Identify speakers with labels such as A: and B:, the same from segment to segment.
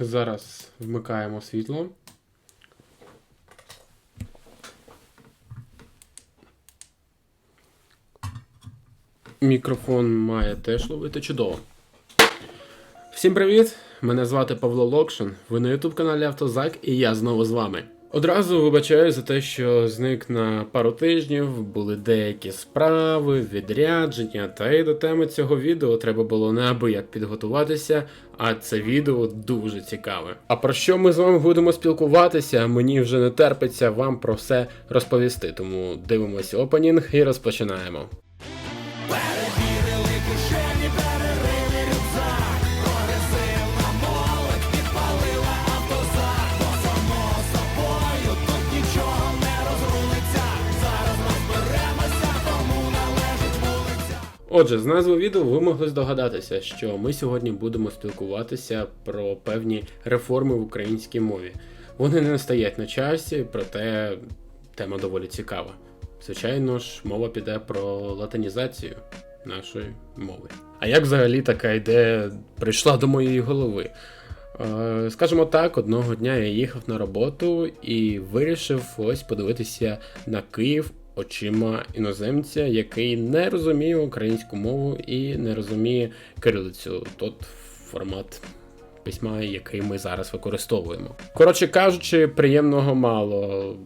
A: зараз вмикаємо світло. Мікрофон має теж ловити чудово. Всім привіт! Мене звати Павло Локшин. Ви на YouTube каналі Автозак і я знову з вами. Одразу вибачаю за те, що зник на пару тижнів, були деякі справи, відрядження, та й до теми цього відео треба було неабияк підготуватися, а це відео дуже цікаве. А про що ми з вами будемо спілкуватися, мені вже не терпиться вам про все розповісти. Тому дивимося опенінг і розпочинаємо. Отже, з назви відео ви могли здогадатися, що ми сьогодні будемо спілкуватися про певні реформи в українській мові. Вони не стоять на часі, проте тема доволі цікава. Звичайно ж, мова піде про латинізацію нашої мови. А як взагалі така ідея прийшла до моєї голови? Е, Скажімо так, одного дня я їхав на роботу і вирішив ось подивитися на Київ очима іноземця, який не розуміє українську мову і не розуміє кирилицю, тот формат письма, який ми зараз використовуємо. Коротше кажучи, приємного мало.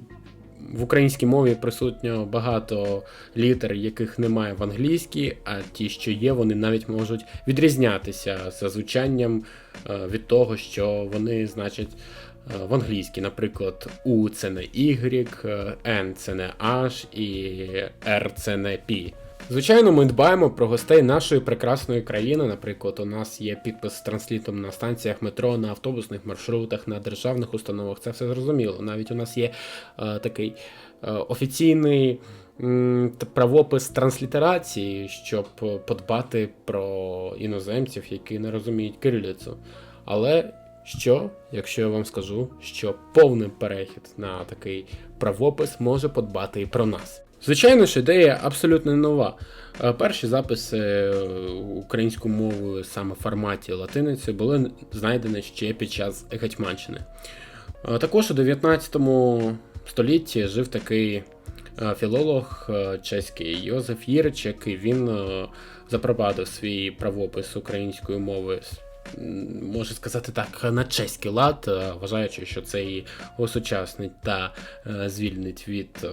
A: В українській мові присутньо багато літер, яких немає в англійській, а ті, що є, вони навіть можуть відрізнятися за звучанням е, від того, що вони значать в англійській. Наприклад, У це не Y, е, N це не H і R це не P. Звичайно, ми дбаємо про гостей нашої прекрасної країни. Наприклад, у нас є підпис з транслітом на станціях метро, на автобусних маршрутах, на державних установах. Це все зрозуміло. Навіть у нас є е, такий е, офіційний м, правопис транслітерації, щоб е, подбати про іноземців, які не розуміють кирилицю. Але що, якщо я вам скажу, що повний перехід на такий правопис може подбати і про нас? Звичайно ж, ідея абсолютно нова. Е, Перші записи е, українською мовою саме в форматі латиниці були знайдені ще під час Гетьманщини. Е, Також у 19 столітті жив такий філолог чеський Йозеф Єрич, який він запровадив свій правопис української мови. Можна сказати так, на чеський лад, е, вважаючи, що це її осучаснить та е, звільнить від е,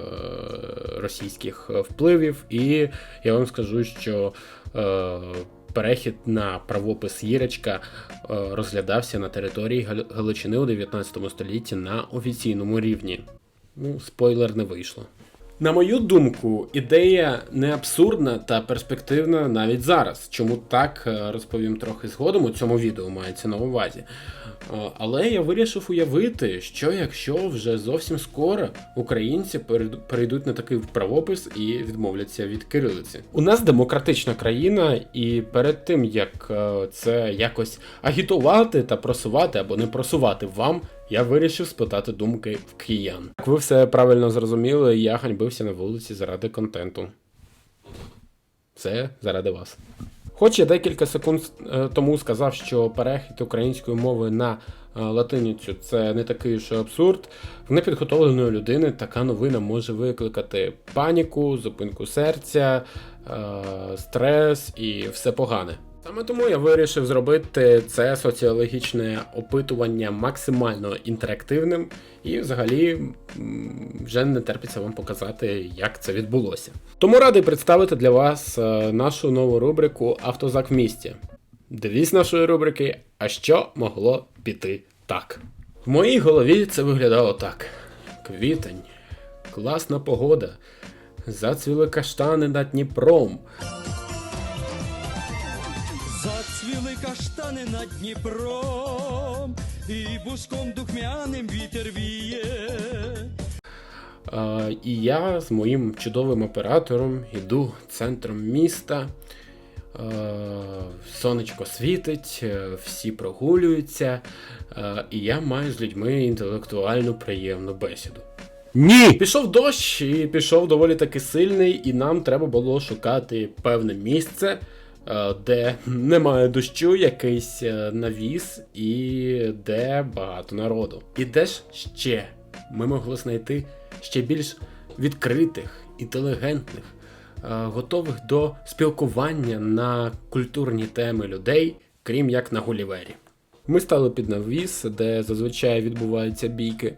A: російських впливів. І я вам скажу, що перехід на правопис Єречка розглядався на території Галичини у 19 столітті на офіційному рівні. Ну, спойлер не вийшло. На мою думку, ідея не абсурдна та перспективна навіть зараз. Чому так е, розповім трохи згодом у цьому відео мається на увазі. Е, Але я вирішив уявити, що якщо вже зовсім скоро українці перейду- перейдуть на такий правопис і відмовляться від кирилиці. У нас демократична країна, і перед тим як е, це якось агітувати та просувати або не просувати вам, я вирішив спитати думки в киян. Як ви все правильно зрозуміли, я ганьбився на вулиці заради контенту. Це заради вас. Хоч я декілька секунд е, тому сказав, що перехід української мови на е, латиницю це не такий ж абсурд. В непідготовленої людини така новина може викликати паніку, зупинку серця, е, стрес і все погане. Саме тому я вирішив зробити це соціологічне опитування максимально інтерактивним і взагалі вже не терпиться вам показати, як це відбулося. Тому радий представити для вас е, нашу нову рубрику Автозак в місті. Девіз нашої рубрики А що могло піти так? В моїй голові це виглядало так: квітень, класна погода, зацвіли каштани над Дніпром.
B: Каштани над Дніпром, і буском духмяним вітер віє.
A: І я з моїм чудовим оператором йду центром міста. Сонечко світить, е, всі прогулюються, е, і я маю з людьми інтелектуальну приємну бесіду. Ні! Пішов дощ, і пішов доволі таки сильний, і нам треба було шукати певне місце, де немає дощу, якийсь е, навіс, і де багато народу. І де ж ще ми могли знайти ще більш відкритих, інтелігентних, е, готових до спілкування на культурні теми людей, крім як на Гулівері. Ми стали під навіс, де зазвичай відбуваються бійки,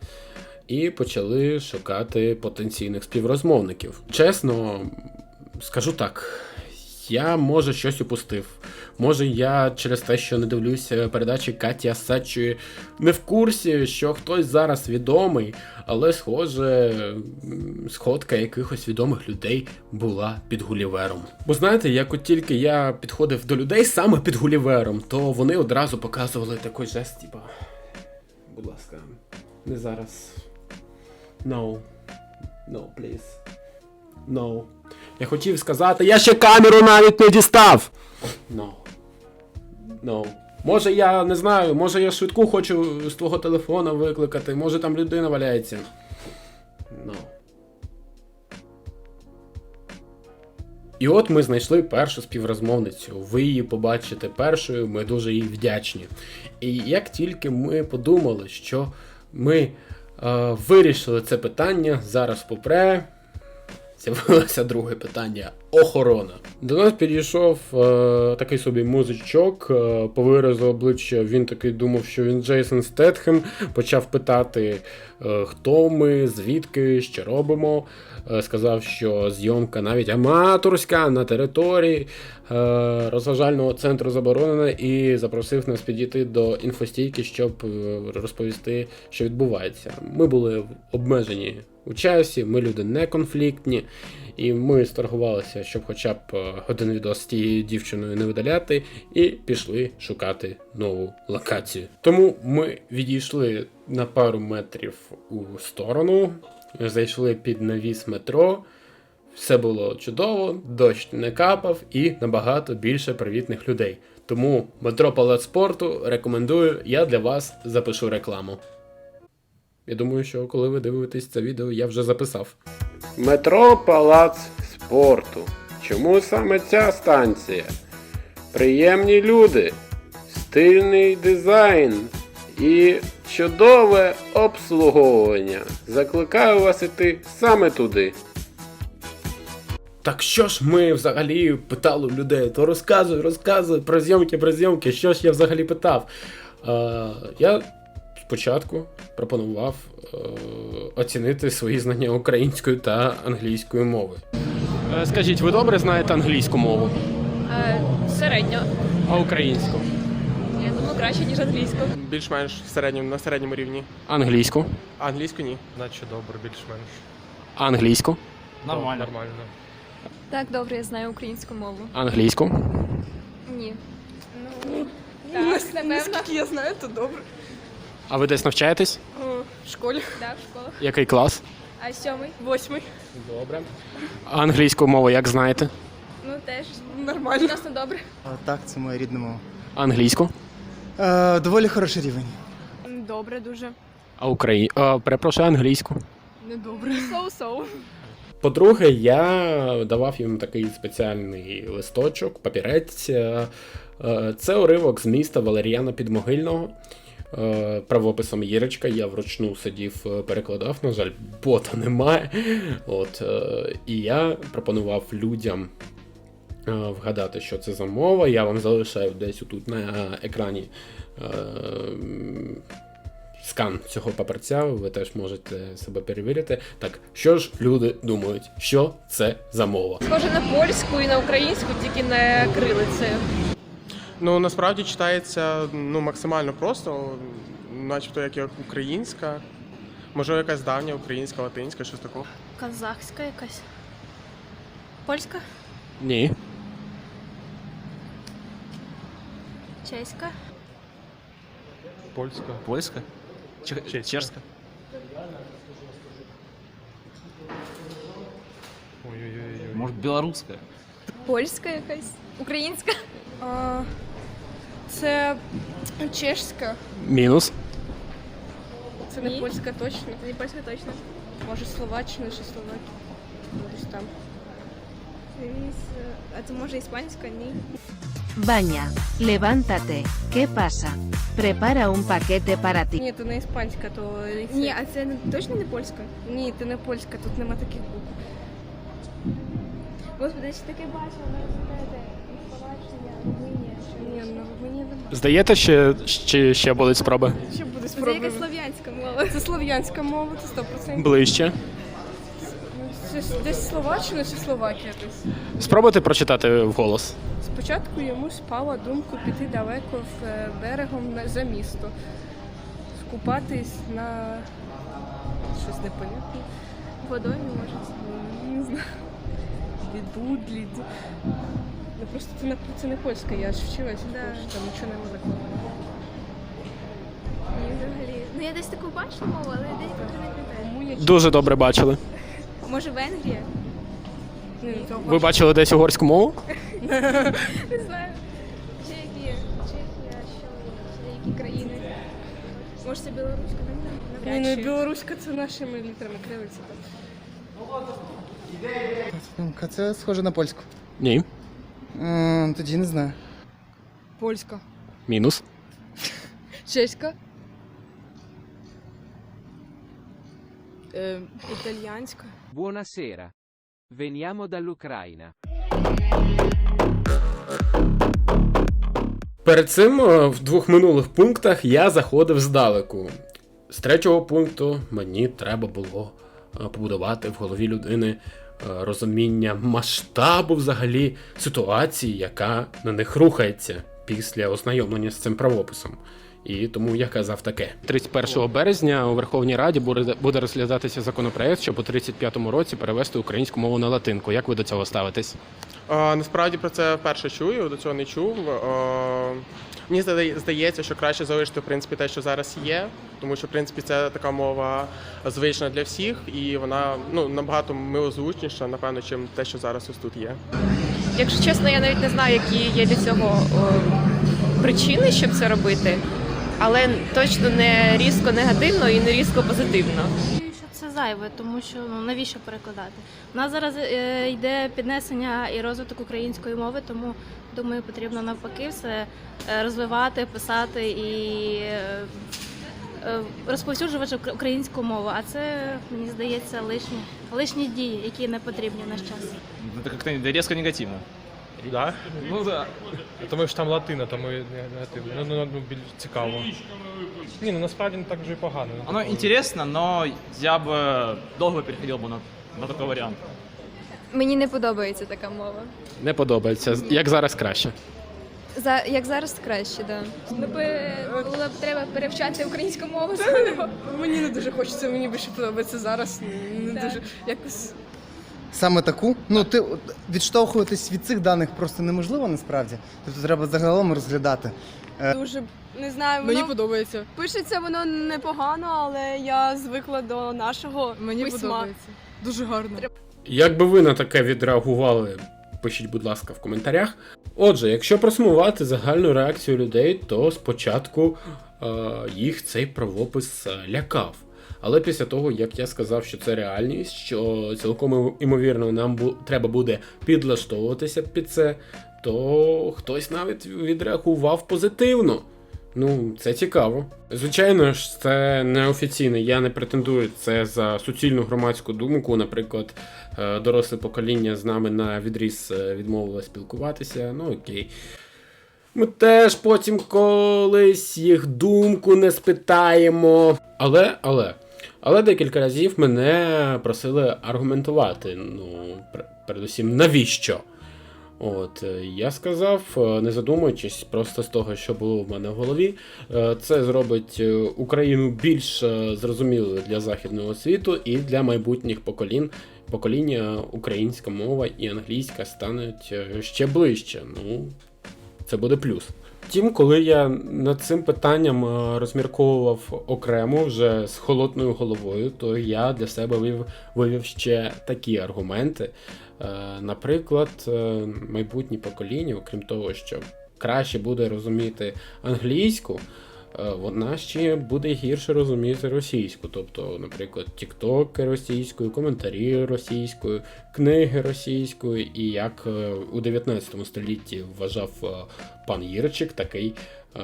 A: і почали шукати потенційних співрозмовників. Чесно, скажу так. Я може щось упустив. Може, я через те, що не дивлюся передачі Каті Асачої, не в курсі, що хтось зараз відомий, але схоже, сходка якихось відомих людей була під Гулівером. Бо знаєте, як от тільки я підходив до людей саме під Гулівером, то вони одразу показували такий жест, типа. Будь ласка, не зараз. No. No, please. No. Я хотів сказати, я ще камеру навіть не дістав. No. No. Може я не знаю, може я швидку хочу з твого телефона викликати, може там людина валяється. No. І от ми знайшли першу співрозмовницю. Ви її побачите першою, ми дуже їй вдячні. І як тільки ми подумали, що ми е, вирішили це питання, зараз попре. З'явилося друге питання охорона. До нас підійшов е, такий собі музичок. Е, по виразу обличчя він такий думав, що він Джейсон Стетхем. Почав питати, е, хто ми, звідки, що робимо. Е, сказав, що зйомка навіть аматорська на території е, розважального центру заборонена, і запросив нас підійти до інфостійки, щоб е, розповісти, що відбувається. Ми були обмежені у часі, ми люди не конфліктні, і ми сторгувалися, щоб хоча б е, один відос з тією дівчиною не видаляти, і пішли шукати нову локацію. Тому ми відійшли на пару метрів у сторону, зайшли під навіс метро. Все було чудово, дощ не капав і набагато більше привітних людей. Тому метро Палац спорту рекомендую, я для вас запишу рекламу. Я думаю, що коли ви дивитесь це відео, я вже записав. Метро Палац спорту. Чому саме ця станція? Приємні люди, стильний дизайн і чудове обслуговування. Закликаю вас іти саме туди. Так що ж ми взагалі питали у людей? То розказуй, розказуй про зйомки, про зйомки. Що ж я взагалі питав? Е, я спочатку пропонував е, оцінити свої знання української та англійської мови. Е, скажіть, ви добре знаєте англійську мову,
C: Е, Середньо.
A: а українську?
C: Я думаю, краще, ніж англійську.
D: Більш-менш в середньому, на середньому рівні.
A: Англійську.
D: Англійську ні.
E: Наче добре, більш-менш.
A: Англійську.
E: Нормально. Нормально.
C: Так, добре, я знаю українську мову.
A: Англійську.
C: Ні. Ну, так, напевно.
F: Наскільки я знаю, то добре.
A: А ви десь навчаєтесь?
F: В школі.
C: Так, в школах.
A: Який клас?
C: А сьомий?
F: Восьмий.
A: Добре. А англійську мову як знаєте?
C: Ну, теж.
F: Нормально.
C: Відносно добре.
G: А, Так, це моя рідна мова.
A: Англійську.
G: Е, доволі хороший рівень.
F: Добре дуже.
A: А Україні... А, перепрошую, англійську.
F: Недобре.
C: Соу-соу.
A: По-друге, я давав їм такий спеціальний листочок, папірець. Е, е, Це уривок з міста Валеріана Підмогильного. Е, Правописом Єрочка, я вручну сидів, е, перекладав, на жаль, бота немає. От, е, і я пропонував людям вгадати, що це за мова. Я вам залишаю десь тут на екрані скан цього паперця, ви теж можете себе перевірити. Так, що ж люди думають, що це за мова?
C: Схоже на польську і на українську, тільки не крилицею.
D: Ну насправді читається ну, максимально просто, начебто як, українська. Може, якась давня українська, латинська, щось такого.
F: Казахська якась. Польська?
A: Ні.
F: Чеська?
E: Польська.
H: Польська?
E: Чеська.
H: чешська?
E: Ой-ой-ой.
H: Може, білоруська?
C: Польська якась. Українська.
F: А, це чешська.
A: Мінус.
F: Це не
C: Ні.
F: польська точно.
C: Це не польська точно.
F: Може Словаччина чи Словакія. Десь там. А це може іспанська? Ні.
I: Baña, levántate, ¿qué pasa? Prepara un paquete para ti.
F: Ні, то не іспанська, то. Ні, а це не, точно не польська? Ні, це не польська, тут нема таких букв. Господи, я ще таке бачила, не розумієте. Ні, ну нема.
A: Здаєте, ще, ще, ще будуть спроби?
F: Ще буде Це якась слов'янська мова. Це слов'янська мова, це 100%.
A: Ближче.
F: Це ж десь Словаччина чи Словакія десь.
A: Спробуйте прочитати вголос.
F: Спочатку йому спала думку піти далеко в е, берегом на- за місто, скупатись на щось непонятне. Водою, може, ну, не знаю. Відбудлі. Ну просто це не, це не польська, я ж вчилась, да. там нічого не закладено.
J: Ні, взагалі. Ну я десь таку бачила мову, але я десь не пам'ятаю.
A: Дуже добре бачили.
J: Може Венгрія?
F: ну,
A: Ви бачили десь угорську мову?
J: Не знаю. Чехія. Чехія, що ще які країни? Може це білоруська, не
F: Ні, ну,
J: чи.
F: білоруська це нашими літерами кривиться.
G: Думка, це схоже на польську.
A: Ні.
G: Тоді не знаю.
C: Польська.
A: Мінус.
C: Чеська. Е, італьянська.
K: Buonasera. Veniamo dall'Ucraina.
A: Перед цим е, в двох минулих пунктах я заходив здалеку. З третього пункту мені треба було е, побудувати в голові людини розуміння масштабу взагалі ситуації, яка на них рухається після ознайомлення з цим правописом. І тому я казав таке: 31 березня у Верховній Раді буде буде розглядатися законопроект, щоб у 35-му році перевести українську мову на латинку. Як ви до цього ставитесь?
D: А, насправді про це вперше чую, до цього не чув. А, мені здає- здається, що краще залишити в принципі те, що зараз є, тому що в принципі це така мова звична для всіх, і вона ну набагато милозвучніша, напевно, чим те, що зараз ось тут є.
C: Якщо чесно, я навіть не знаю, які є для цього о, причини, щоб це робити, але точно не різко негативно і не різко позитивно.
J: Це зайве, тому що ну навіщо перекладати? У нас зараз е, йде піднесення і розвиток української мови, тому думаю, потрібно навпаки все е, розвивати, писати і е, е, розповсюджувати українську мову. А це мені здається лишні, лишні дії, які не потрібні в наш час.
H: Это как-то резко негативно.
E: Да?
H: Ну да.
E: Тому що там латина, тому негативно. Ну, ну, ну, більш цікаво. Ні, ну насправді не так вже і погано.
H: Оно интересно, но я бы долго переходил бы на, на такой вариант.
J: Мені не подобається така мова.
A: Не подобається. Як зараз краще?
J: За як зараз краще, да.
F: Ну, було б треба перевчати українську мову. Мені не дуже хочеться, мені більше подобається зараз. Не дуже якось.
G: Саме таку. Ну, ти відштовхуватись від цих даних просто неможливо насправді. Тобто треба загалом розглядати.
F: Дуже не знаю,
C: Мені подобається.
F: пишеться воно непогано, але я звикла до нашого
C: Мені
F: письма.
C: подобається. Дуже гарно.
A: Як би ви на таке відреагували, пишіть, будь ласка, в коментарях. Отже, якщо просумувати загальну реакцію людей, то спочатку е, їх цей правопис е, лякав. Але після того, як я сказав, що це реальність, що цілком імовірно нам бу- треба буде підлаштовуватися під це, то хтось навіть відреагував позитивно. Ну, це цікаво. Звичайно ж, це неофіційно. Я не претендую це за суцільну громадську думку. Наприклад, е, доросле покоління з нами на відріз е, відмовило спілкуватися. Ну окей. Ми теж потім колись їх думку не спитаємо. Але, але, але декілька разів мене просили аргументувати. Ну, пер- передусім, навіщо? От, е, я сказав, е, не задумуючись, просто з того, що було в мене в голові, е, це зробить Україну більш зрозумілою для західного світу і для майбутніх поколінь. Покоління українська мова і англійська стануть ще ближче. Ну, це буде плюс. Втім, коли я над цим питанням е, розмірковував окремо вже з холодною головою, то я для себе вивів, вивів ще такі аргументи. Е, Наприклад, майбутні майбутнє покоління, окрім того, що краще буде розуміти англійську, е, вона ще буде гірше розуміти російську. Тобто, наприклад, тіктоки російською, коментарі російською, книги російською, і як е, у 19 столітті вважав е, пан Єрчик, такий. е,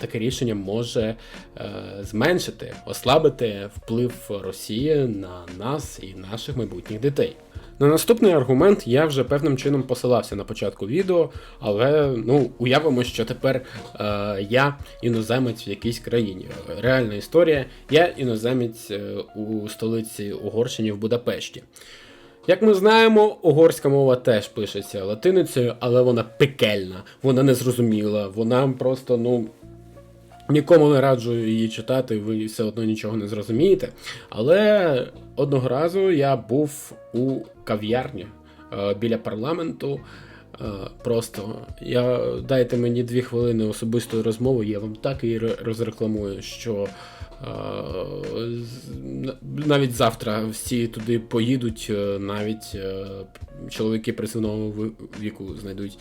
A: Таке рішення може е, зменшити, ослабити вплив Росії на нас і наших майбутніх дітей. На наступний аргумент я вже певним чином посилався на початку відео, але ну уявимо, що тепер е, я іноземець в якійсь країні. Реальна історія. Я іноземець е, у столиці Угорщині в Будапешті. Як ми знаємо, угорська мова теж пишеться латиницею, але вона пекельна, вона незрозуміла, вона просто, ну. Нікому не раджу її читати, ви все одно нічого не зрозумієте. Але одного разу я був у кав'ярні е, біля парламенту. Е, просто я дайте мені дві хвилини особистої розмови, я вам так і розрекламую, що е, навіть завтра всі туди поїдуть, навіть чоловіки призовного віку знайдуть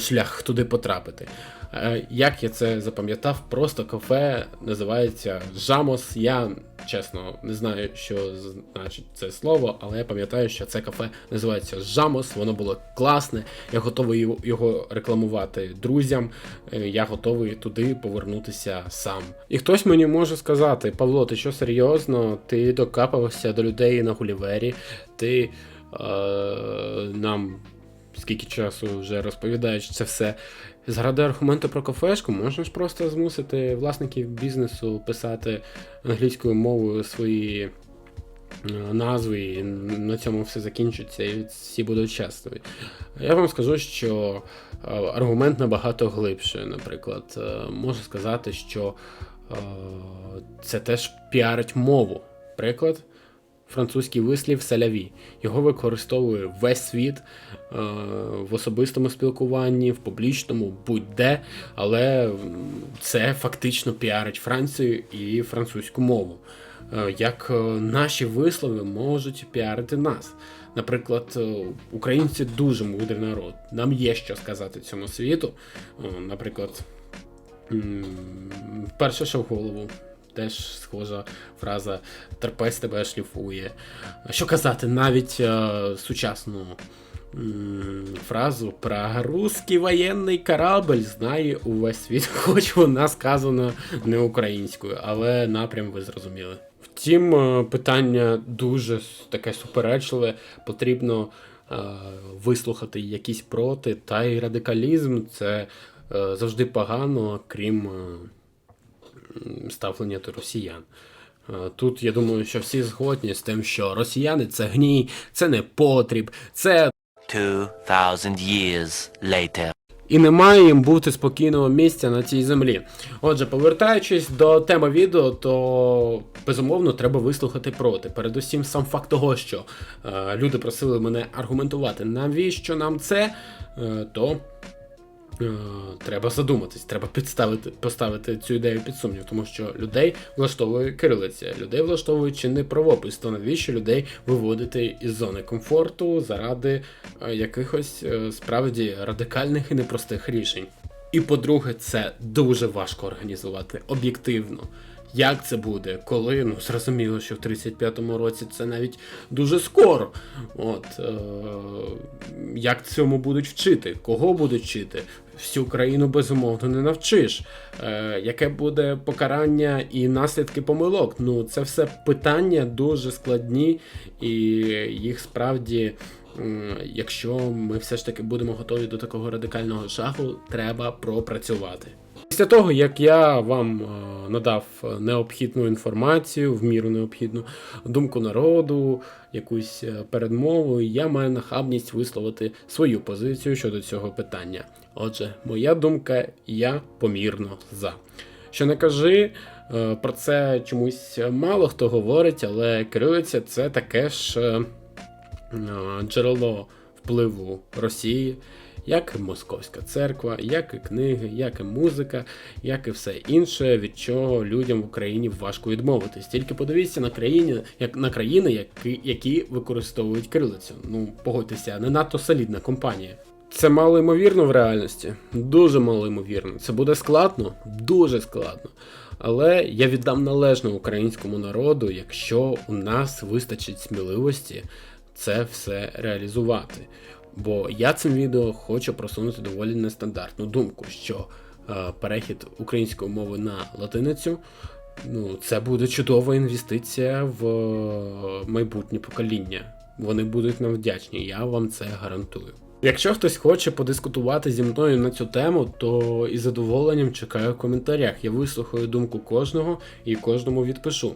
A: шлях туди потрапити. Е, Як я це запам'ятав, просто кафе називається Жамос. Я чесно не знаю, що значить це слово, але я пам'ятаю, що це кафе називається Жамос. Воно було класне. Я готовий його- його рекламувати друзям. Е, Я готовий туди повернутися сам. І хтось мені може сказати: Павло, ти що серйозно? Ти докапався до людей на Гулівері, ти е, нам скільки часу вже розповідаєш це все. Заради аргументу про кафешку можна ж просто змусити власників бізнесу писати англійською мовою свої е, назви, і на цьому все закінчиться, і всі будуть щасливі. Я вам скажу, що е, аргумент набагато глибше. Наприклад, е, можу сказати, що це теж піарить мову. Приклад. Французький вислів селяві. Його використовує весь світ е, в особистому спілкуванні, в публічному, будь-де, але це фактично піарить Францію і французьку мову. Е, як е, наші вислови можуть піарити нас. Наприклад, е, українці дуже мудрий народ. Нам є що сказати цьому світу. Наприклад, перше, що в голову. Теж схожа фраза терпець тебе шліфує. Що казати, навіть е, сучасну м, фразу про русський воєнний корабль знає увесь світ, хоч вона сказана не українською, але напрям ви зрозуміли. Втім, е, питання дуже таке суперечливе, потрібно е, вислухати якісь проти, та й радикалізм це е, завжди погано, крім. Ставлення до росіян. Е, Тут я думаю, що всі згодні з тим, що росіяни це гній, це не потріб, це
L: 2000 years later.
A: і немає їм бути спокійного місця на цій землі. Отже, повертаючись до теми відео, то безумовно треба вислухати проти. Передусім, сам факт того, що е, люди просили мене аргументувати, навіщо нам це, е, то треба задуматись, треба підставити, поставити цю ідею під сумнів, тому що людей влаштовує кирилиця, людей влаштовує чинний правопис, то навіщо людей виводити із зони комфорту заради е, якихось е, справді радикальних і непростих рішень. І по-друге, це дуже важко організувати об'єктивно. Як це буде, коли ну зрозуміло, що в 35-му році це навіть дуже скоро. От е- як цьому будуть вчити? Кого будуть вчити? Всю країну безумовно не навчиш. Е- яке буде покарання і наслідки помилок? Ну, це все питання дуже складні, і їх справді. Якщо ми все ж таки будемо готові до такого радикального шагу, треба пропрацювати. Після того, як я вам е, надав необхідну інформацію, в міру необхідну думку народу, якусь е, передмову, я маю нахабність висловити свою позицію щодо цього питання. Отже, моя думка, я помірно за. Що не кажи, е, про це чомусь мало хто говорить, але кирилиця це таке ж джерело впливу Росії, як і Московська церква, як і книги, як і музика, як і все інше, від чого людям в Україні важко відмовитись. Тільки подивіться на країни, як на країни, які, які використовують кирилицю. Ну, погодьтеся, не надто солідна компанія. Це мало ймовірно в реальності. Дуже мало ймовірно. Це буде складно, дуже складно. Але я віддам належне українському народу, якщо у нас вистачить сміливості це все реалізувати. Бо я цим відео хочу просунути доволі нестандартну думку, що е, перехід української мови на латиницю ну, це буде чудова інвестиція в майбутнє покоління. Вони будуть нам вдячні, я вам це гарантую. Якщо хтось хоче подискутувати зі мною на цю тему, то із задоволенням чекаю в коментарях. Я вислухаю думку кожного і кожному відпишу.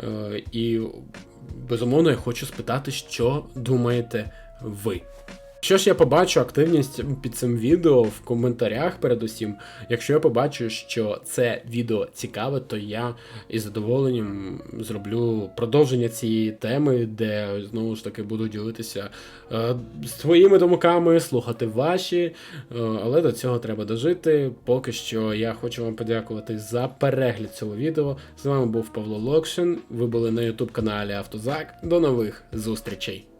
A: Е, і безумовно я хочу спитати, що думаєте ви. Що ж я побачу активність під цим відео в коментарях, передусім. Якщо я побачу, що це відео цікаве, то я із задоволенням зроблю продовження цієї теми, де знову ж таки буду ділитися е, своїми думками, слухати ваші. Е, але до цього треба дожити. Поки що я хочу вам подякувати за перегляд цього відео. З вами був Павло Локшин. Ви були на ютуб каналі Автозак. До нових зустрічей!